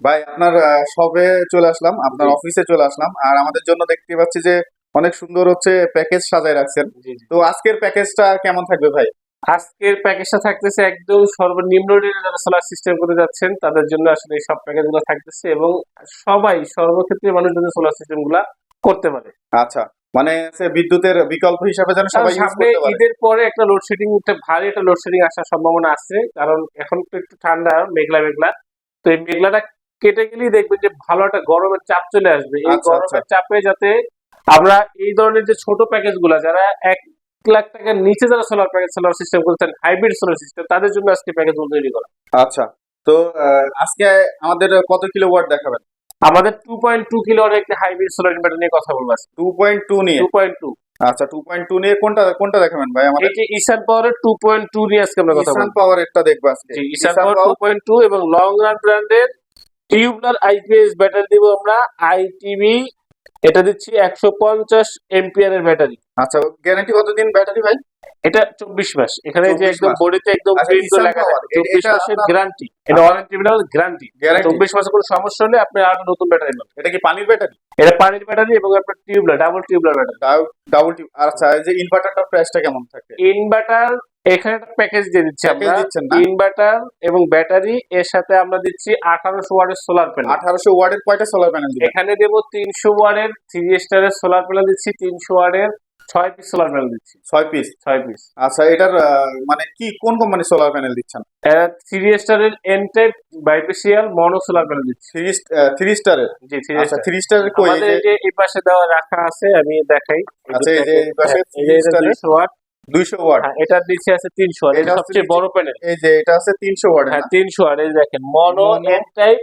ভাই আপনার সবে চলে আসলাম আপনার অফিসে চলে আসলাম। আর আমাদের জন্য দেখতে পাচ্ছি যে অনেক সুন্দর হচ্ছে প্যাকেজ সাজায় রাখছেন। তো আজকের প্যাকেজটা কেমন থাকবে ভাই? আজকের প্যাকেজটা থাকতেছে একদম সর্বনিম্ন রেটে যারা সোলার সিস্টেম করে যাচ্ছেন তাদের জন্য আসলে এই সব প্যাকেজগুলো থাকতেছে এবং সবাই সর্বক্ষেত্রে মানুষ যদি সোলার সিস্টেমগুলা করতে পারে। আচ্ছা মানে বিদ্যুতের বিকল্প হিসাবে যেন সবাই সামনে ঈদের পরে একটা লোডশেডিং একটা ভারী একটা লোডশেডিং আসার সম্ভাবনা আছে কারণ এখন তো একটু ঠান্ডা মেঘলা মেঘলা তো এই মেঘলাটা কেটে গেলেই দেখবেন যে ভালো একটা গরমের চাপ চলে আসবে। এই আচ্ছা, গরমের চাপে যাতে আমরা এই ধরনের যে ছোট প্যাকেজগুলা যারা এক লাখ টাকার নিচে যারা সোলার প্যাকেজ সোলার সিস্টেম করছেন হাইব্রিড সোলার সিস্টেম তাদের জন্য আজকে প্যাকেজগুলো তৈরি করা। আচ্ছা তো আজকে আমাদের কত কিলো ওয়াট দেখাবেন? আমাদের টু পয়েন্ট টু কিলো একটি হাইব্রিড সোলার ইনভার্টার নিয়ে কথা বলব টু পয়েন্ট টু নিয়ে? টু পয়েন্ট টু আচ্ছা টু পয়েন্ট টু নিয়ে কোনটা কোনটা দেখাবেন ভাই আমাদের? এটি ইসান পাওয়ারের টু পয়েন্ট টু নিয়ে আজকে আমরা কথা ইসান বলব। পাওয়ার একটা দেখব আজকে। ইসান ইসান পাওয়ার টু পয়েন্ট টু এবং লং রান ব্র্যান্ডের টিউবলার আইপিএস ব্যাটারি দিব আমরা, আইটিভি, এটা দিচ্ছি একশো পঞ্চাশ এমপিআর এর ব্যাটারি। আচ্ছা গ্যারান্টি কতদিন ব্যাটারি ভাই? এটা চব্বিশ মাস। এখানে যে একদম। বডিতে একদম আচ্ছা, প্রিন্ট করে লেখা থাকে। চব্বিশ মাসের গ্যারান্টি এটা ওয়ারেন্টি গ্যারান্টি গ্যারান্টি চব্বিশ মাসে কোনো সমস্যা হলে আপনি আর নতুন ব্যাটারি নেবেন। এটা কি পানির ব্যাটারি এটা পানির ব্যাটারি এবং আপনার tubular double tubular battery double tube আচ্ছা এই যে ইনভার্টারটার প্রাইসটা কেমন থাকে? ইনভার্টার এখানে একটা প্যাকেজ দিয়ে দিচ্ছি আমরা। ইনভার্টার এবং ব্যাটারি এর সাথে আমরা দিচ্ছি আঠারোশো ওয়াটের সোলার প্যানেল আঠারোশো ওয়ার্ডের কয়টা সোলার প্যানেল এখানে দেবো তিনশো ওয়াটের থ্রি স্টারের সোলার প্যানেল দিচ্ছি। তিনশো ওয়াটের ছয় পিস সোলার প্যানেল দিচ্ছি। ছয় পিস ছয় পিস আচ্ছা এটার মানে কি কোন কোম্পানি সোলার প্যানেল দিচ্ছেন? থ্রি স্টারের N type bifacial mono solar panel দিচ্ছি। থ্রি স্টারের জি থ্রি আচ্ছা থ্রি স্টারের কই এই যে এই পাশে দেওয়া রাখা আছে আমি দেখাই। আচ্ছা, এই যে এই পাশে থ্রি যে এটা 3 দুইশো ওয়াট দুইশো ওয়াট। হ্যাঁ এটার নিচে আছে তিনশো ওয়াট এটা সবচেয়ে বড় প্যানেল এই যে এটা আছে তিনশো ওয়াট হ্যাঁ তিনশো ওয়াট এই দেখেন mono N type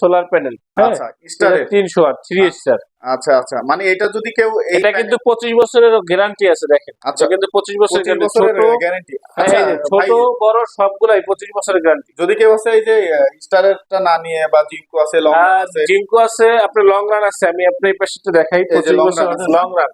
solar panel আচ্ছা স্টারের তিনশো ওয়াট থ্রি স্টার আচ্ছা আচ্ছা মানে এটা যদি কেউ এটা কিন্তু পঁচিশ বছরের গ্যারান্টি আছে দেখেন। আচ্ছা কিন্তু পঁচিশ বছরের গ্যারান্টি বছরের ছোট আচ্ছা ছোট বড় সবগুলাই পঁচিশ বছরের গ্যারান্টি যদি কেউ আছে এই যে স্টারেরটা না নিয়ে বা জিঙ্কো আছে লং আছে জিঙ্কো আছে আপনার লং রান আছে আমি আপনার এই পাশে দেখাই এই যে পঁচিশ long বছর আছে। লং রান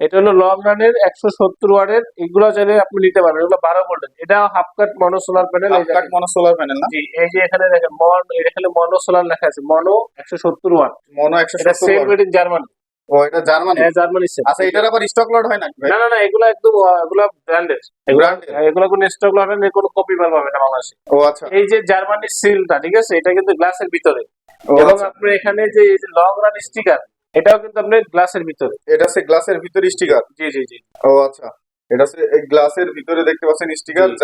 এটা হলো লং রানের একশো সত্তর ওয়ার্ডের এগুলো চাইলে আপনি নিতে পারবেন এগুলো বারো ভোল্টের এটা half cut mono solar panel cut mono solar panel না? জি এই যে এখানে দেখেন মন এখানে মনো সোলার লেখা আছে মনো একশো সত্তর ওয়াট। মনো একশো এটা সেম। মেড ইন জার্মানি ও এটা জার্মানি হ্যাঁ জার্মানি সেম আচ্ছা এটার আবার স্টক লট হয় ভাই? না না না এগুলো একদম এগুলো ব্র্যান্ডেড এগুলো কোনো স্টক লট নেই কোনো কপি মাল পাবে না বাংলাদেশে। ও আচ্ছা। এই যে জার্মানির সিলটা ঠিক আছে? এটা কিন্তু গ্লাসের ভিতরে। এবং আচ্ছা। আপনার এখানে যে লং রান স্টিকার এটাও কিন্তু আপনার গ্লাসের ভিতরে। এটা হচ্ছে গ্লাসের ভিতরে স্টিকার জি জি জি। ও আচ্ছা। এটা এই গ্লাসের ভিতরে দেখতে পাচ্ছেন স্টিকার জি।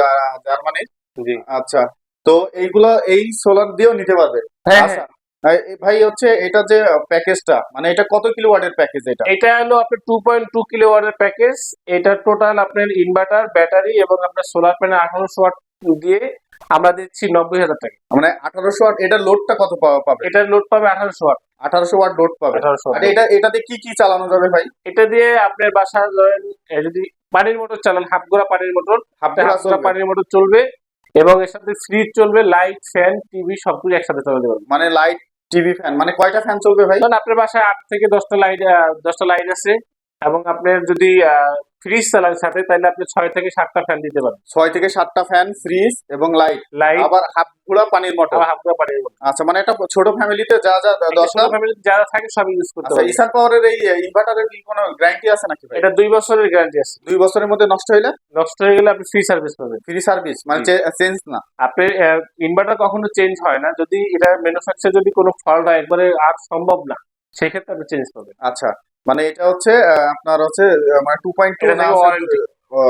জার্মানি। জি। আচ্ছা। তো এইগুলা এই সোলার দিয়েও নিতে পারবে। হ্যাঁ আচ্ছা। ভাই হচ্ছে এটা যে প্যাকেজটা মানে এটা কত কিলো ওয়াটের প্যাকেজ এটা? এটা হলো আপনার টু পয়েন্ট টু কিলো ওয়াটের প্যাকেজ এটা টোটাল আপনার ইনভার্টার ব্যাটারি এবং আপনার সোলার প্যানেল আঠারোশো ওয়াট দিয়ে আমরা দিচ্ছি নব্বই হাজার টাকা। মানে আঠারোশো ওয়াট এটার লোডটা কত পাবে? এটার লোড পাবে আঠারোশো ওয়াট আঠারোশো ওয়াট লোড পাবে। আঠারোশো এটা এটাতে কি কি চালানো যাবে ভাই? এটা দিয়ে আপনার বাসা ধরেন যদি পানির মোটর চালান হাফ গোড়া পানির মোটর হাফ হাফ গোড়া পানির মোটর চলবে এবং এর সাথে ফ্রিজ চলবে লাইট ফ্যান টিভি সবকিছু একসাথে চলতে পারবে মানে লাইট টিভি ফ্যান মানে কয়টা ফ্যান চলবে ভাই? আপনার বাসায় আট থেকে দশটা লাইট দশটা লাইট আছে এবং আপনার যদি ফ্রিজ চালান সাথে তাহলে আপনি ছয় থেকে সাতটা ফ্যান দিতে পারেন। ছয় থেকে সাতটা ফ্যান ফ্রিজ এবং লাইট লাইট আবার হাফ ঘোড়া পানির মোটর হাফ গোড়া পানির মোটর আচ্ছা মানে একটা ছোট ফ্যামিলিতে যা যা দশটা ফ্যামিলি যারা থাকে সব ইউজ করতে পারবে ইসান পাওয়ারের এই ইনভার্টারের কি কোনো গ্যারান্টি আছে নাকি ভাই? এটা দুই বছরের গ্যারান্টি আছে। দুই বছরের মধ্যে নষ্ট হইলে? নষ্ট হয়ে গেলে আপনি ফ্রি সার্ভিস পাবেন। ফ্রি সার্ভিস মানে চেঞ্জ না। আপনি ইনভার্টার কখনো চেঞ্জ হয় না। যদি এটা ম্যানুফ্যাকচার যদি কোনো ফল্ট হয় একবারে আর সম্ভব না সেক্ষেত্রে আপনি চেঞ্জ পাবেন। আচ্ছা। মানে এটা হচ্ছে আপনার হচ্ছে মানে টু পয়েন্ট টু এটা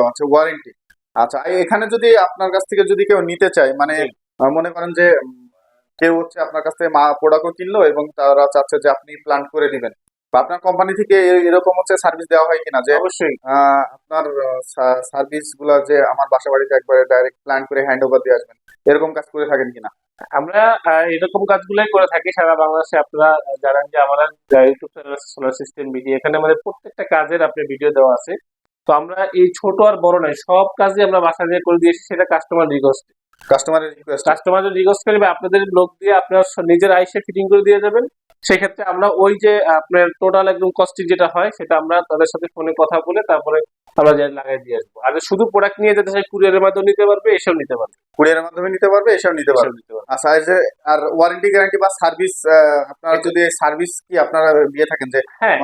আচ্ছা ওয়ারেন্টি আচ্ছা এখানে যদি আপনার কাছ থেকে যদি কেউ নিতে চায় মানে মনে করেন যে কেউ হচ্ছে আপনার কাছ থেকে মা প্রোডাক্টও কিনলো এবং তারা চাচ্ছে যে আপনি প্ল্যান করে দিবেন বা আপনার কোম্পানি থেকে এরকম হচ্ছে সার্ভিস দেওয়া হয় কিনা? যে অবশ্যই। আপনার সার্ভিসগুলা যে আমার বাসা বাড়িতে একবারে ডাইরেক্ট প্ল্যান করে হ্যান্ড ওভার দিয়ে আসবেন এরকম কাজ করে থাকেন কিনা? আমরা এরকম কাজগুলোই করে থাকি সারা বাংলাদেশে। আপনারা জানেন যে আমরা ইউটিউব চ্যানেল আছে সোলার সিস্টেম ভিডিও এখানে আমাদের প্রত্যেকটা কাজের আপনি ভিডিও দেওয়া আছে। তো আমরা এই ছোট আর বড় নয় সব কাজই আমরা বাসা দিয়ে করে দিয়েছি সেটা কাস্টমার রিকোয়েস্ট কাস্টমারের রিকোয়েস্ট কাস্টমারের রিকোয়েস্ট করে বা আপনাদের লোক দিয়ে আপনারা নিজের আইসে ফিটিং করে দিয়ে যাবেন। সেক্ষেত্রে আমরা ওই যে আপনার টোটাল একদম কস্টিং যেটা হয় সেটা আমরা তাদের সাথে ফোনে কথা বলে তারপরে আমরা যে লাগাই দিয়ে আসব। আর শুধু প্রোডাক্ট নিয়ে যেতে চাই কুরিয়ারের মাধ্যমে নিতে পারবে এসব নিতে পারবে। কুরিয়ারের মাধ্যমে নিতে পারবে এসব নিতে পারবে। নিতে পারবে। আচ্ছা যে আর ওয়ারেন্টি গ্যারান্টি বা সার্ভিস আপনারা যদি সার্ভিস কি আপনারা দিয়ে থাকেন যে হ্যাঁ।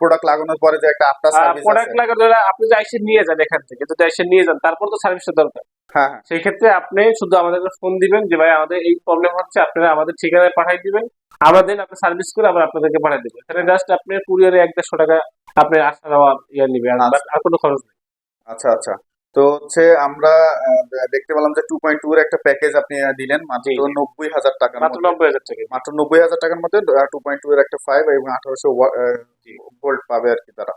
প্রোডাক্ট লাগানোর পরে যে একটা আফটার সার্ভিস প্রোডাক্ট লাগানো আপনি যে আইসে নিয়ে যান এখান থেকে যদি আইসে নিয়ে যান তারপর তো সার্ভিসের দরকার। হ্যাঁ হ্যাঁ। সেই ক্ষেত্রে আপনি শুধু আমাদেরকে ফোন দিবেন যে ভাই আমাদের এই প্রবলেম হচ্ছে আপনারা আমাদের ঠিকানায় পাঠিয়ে দিবেন। আমাদের আপনি সার্ভিস করে আবার আপনাদেরকে পাঠিয়ে দিবেন। এখানে জাস্ট আপনি কুরিয়ারে এক দেড়শো টাকা আপনি আসা যাওয়া ইয়ে নিবে আর আচ্ছা। আর কোনো খরচ নেই। আচ্ছা আচ্ছা। তো হচ্ছে আমরা দেখতে পেলাম যে টু পয়েন্ট টু এর একটা প্যাকেজ আপনি দিলেন। মাত্র। নব্বই হাজার টাকার মাত্র নব্বই হাজার টাকা মাত্র নব্বই হাজার টাকার মধ্যে টু পয়েন্ট টু এর একটা ফাইভ এবং আঠারোশো ভোল্ট পাবে আর কি তারা।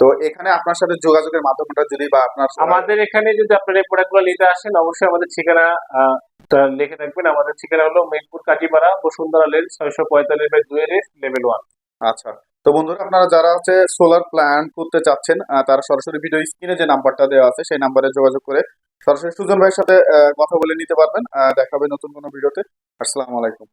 তো এখানে আপনার সাথে যোগাযোগের মাধ্যমটা যদি বা আপনার আমাদের এখানে যদি আপনারা এই প্রোডাক্টগুলো নিতে আসেন অবশ্যই আমাদের ঠিকানা লিখে রাখবেন আমাদের ঠিকানা হলো মেদিনীপুর কাটিপাড়া বসুন্ধরা লেন ছয়শো পঁয়তাল্লিশ বাই দুই লেভেল ওয়ান আচ্ছা। তো বন্ধুরা আপনারা যারা হচ্ছে সোলার প্ল্যান্ট করতে চাচ্ছেন তারা সরাসরি ভিডিও স্ক্রিনে যে নাম্বারটা দেওয়া আছে সেই নাম্বারে যোগাযোগ করে সরাসরি সুজন ভাইয়ের সাথে কথা বলে নিতে পারবেন আহ, দেখাবে নতুন কোনো ভিডিওতে আসসালামু আলাইকুম।